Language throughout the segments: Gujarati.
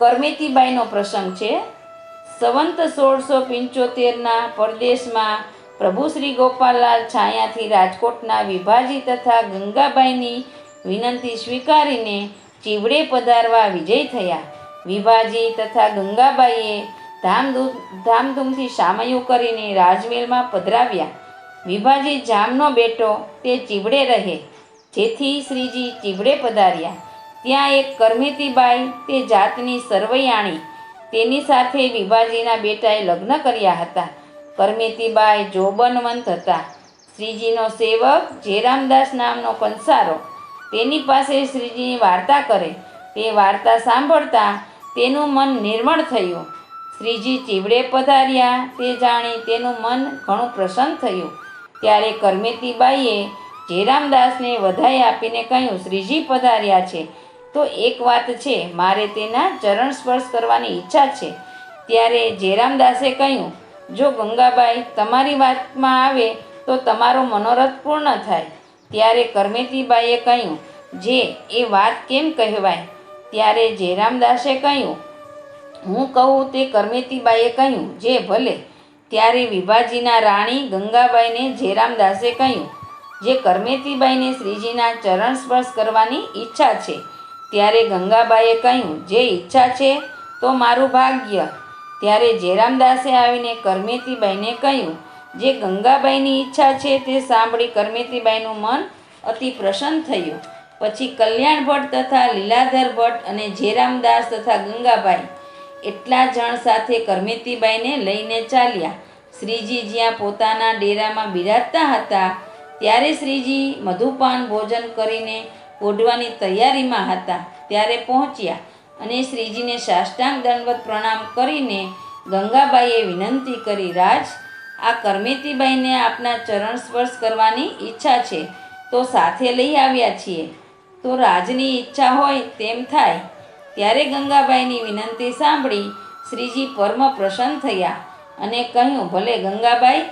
કરમેતીબાઈનો પ્રસંગ છે. સંવંત સોળસો પંચોતેરના પરદેશમાં પ્રભુ શ્રી ગોપાલલાલ છાયાથી રાજકોટના વિભાજી તથા ગંગાબાઈની વિનંતી સ્વીકારીને ચીવડે પધારવા વિજય થયા. વિભાજી તથા ગંગાબાઈએ ધામધૂમ, ધામધૂમથી સામયું કરીને રાજમહેલમાં પધરાવ્યા. વિભાજી જામનો બેટો તે ચીવડે રહે, જેથી શ્રીજી ચીવડે પધાર્યા. ત્યાં એક કરમેતીબાઈ તે જાતની સરવૈયાણી, તેની સાથે વિભાજીના બેટાએ લગ્ન કર્યા હતા. કરમેતીબાઈ જોબનવંત હતા. શ્રીજીનો સેવક જેરામદાસ નામનો કંસારો તેની પાસે શ્રીજીની વાર્તા કરે. તે વાર્તા સાંભળતા તેનું મન નિર્મળ થયું. શ્રીજી ચીવડે પધાર્યા, તે જાણી તેનું મન ઘણું પ્રસન્ન થયું. ત્યારે કરમેતીબાઈએ જેરામદાસને વધાઈ આપીને કહ્યું, શ્રીજી પધાર્યા છે. તો એક વાત છે, મારે તેના ચરણ સ્પર્શ કરવાની ઈચ્છા છે. ત્યારે જેરામદાસે કહ્યું, જો ગંગાબાઈ તમારી વાતમાં આવે, તો તમારો મનોરથ પૂર્ણ થાય. ત્યારે કરમેતીબાઈએ કહ્યું, જે એ વાત કેમ કહેવાય? ત્યારે જેરામદાસે કહ્યું, હું કહું તે કરમેતીબાઈએ કહ્યું, જે ભલે. ત્યારે વિભાજીના રાણી ગંગાબાઈને જેરામદાસે કહ્યું, જે કરમેતીબાઈને શ્રીજીના ચરણ સ્પર્શ કરવાની ઈચ્છા છે ત્યારે ગંગાબાઈએ કહ્યું, જે ઈચ્છા છે તો મારું ભાગ્ય. ત્યારે જેરામદાસે આવીને કરમેતીબાઈને કહ્યું, જે ગંગાબાઈની ઈચ્છા છે તે સાંભળી કરમેતીબાઈનું મન અતિ પ્રસન્ન થયું. પછી કલ્યાણ ભટ્ટ તથા લીલાધર ભટ્ટ અને જેરામદાસ તથા ગંગાબાઈ એટલા જણ સાથે કરમેતીબાઈને લઈને ચાલ્યા. શ્રીજી જ્યાં પોતાના ડેરામાં બિરાજતા હતા, ત્યારે શ્રીજી મધુપાન ભોજન કરીને ઓઢવાની તૈયારીમાં હતા. ત્યારે પહોંચ્યા અને શ્રીજીને સાષ્ટાંગ દંડવત પ્રણામ કરીને ગંગાબાઈએ વિનંતી કરી, રાજ, આ કરમેતીબાઈને આપના ચરણ સ્પર્શ કરવાની ઈચ્છા છે. તો સાથે લઈ આવ્યા છીએ. તો રાજની ઈચ્છા હોય તેમ થાય. ત્યારે ગંગાબાઈની વિનંતી સાંભળી શ્રીજી પરમ પ્રસન્ન થયા અને કહ્યું, ભલે ગંગાબાઈ,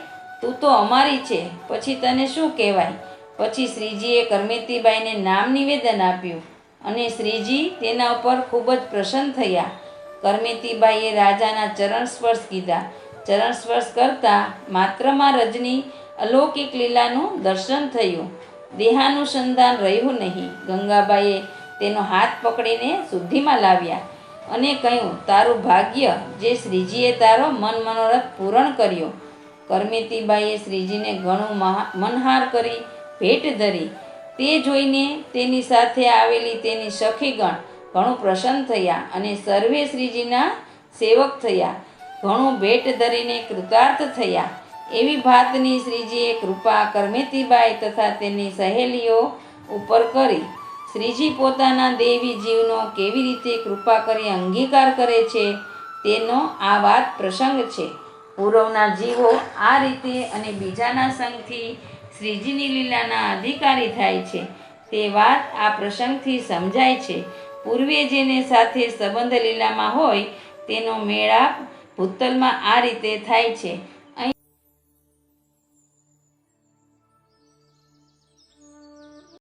તું તો અમારી છે. પછી તને શું કહેવાય? પછી શ્રીજીએ કરમેતીબાઈને નામ નિવેદન આપ્યું અને શ્રીજી તેના ઉપર ખૂબ જ પ્રસન્ન થયા. કરમેતીબાઈએ રાજાના ચરણ સ્પર્શ કીધા. ચરણ સ્પર્શ કરતાં માત્રમાં રજની અલૌકિક લીલાનું દર્શન થયું. દેહાનુસંધાન રહ્યું નહીં. ગંગાબાઈએ તેનો હાથ પકડીને શુદ્ધિમાં લાવ્યા અને કહ્યું, તારું ભાગ્ય જે શ્રીજીએ તારો મન મનોરથ પૂરણ કર્યો. કરમેતીબાઈએ શ્રીજીને ઘણું મનહાર કરી ભેટ ધરી. તે જોઈને તેની સાથે આવેલી તેની સખીગણ ઘણું પ્રસન્ન થયા અને સર્વે શ્રીજીના સેવક થયા. ઘણું ભેટ ધરીને કૃતાર્થ થયા. એવી ભાતની શ્રીજીએ કૃપા કરમેતીબાઈ તથા તેની સહેલીઓ ઉપર કરી. શ્રીજી પોતાના દેવી જીવનો કેવી રીતે કૃપા કરી અંગીકાર કરે છે તેનો આ વાત પ્રસંગ છે. પૂર્વના જીવો આ રીતે અને બીજાના સંગથી શ્રીજીની લીલાના અધિકારી થાય છે. તે વાત આ પ્રસંગથી સમજાય છે. પૂર્વે જેને સાથે સંબંધ લીલામાં હોય, તેનો મેળાપ ભૂતલમાં આ રીતે થાય છે.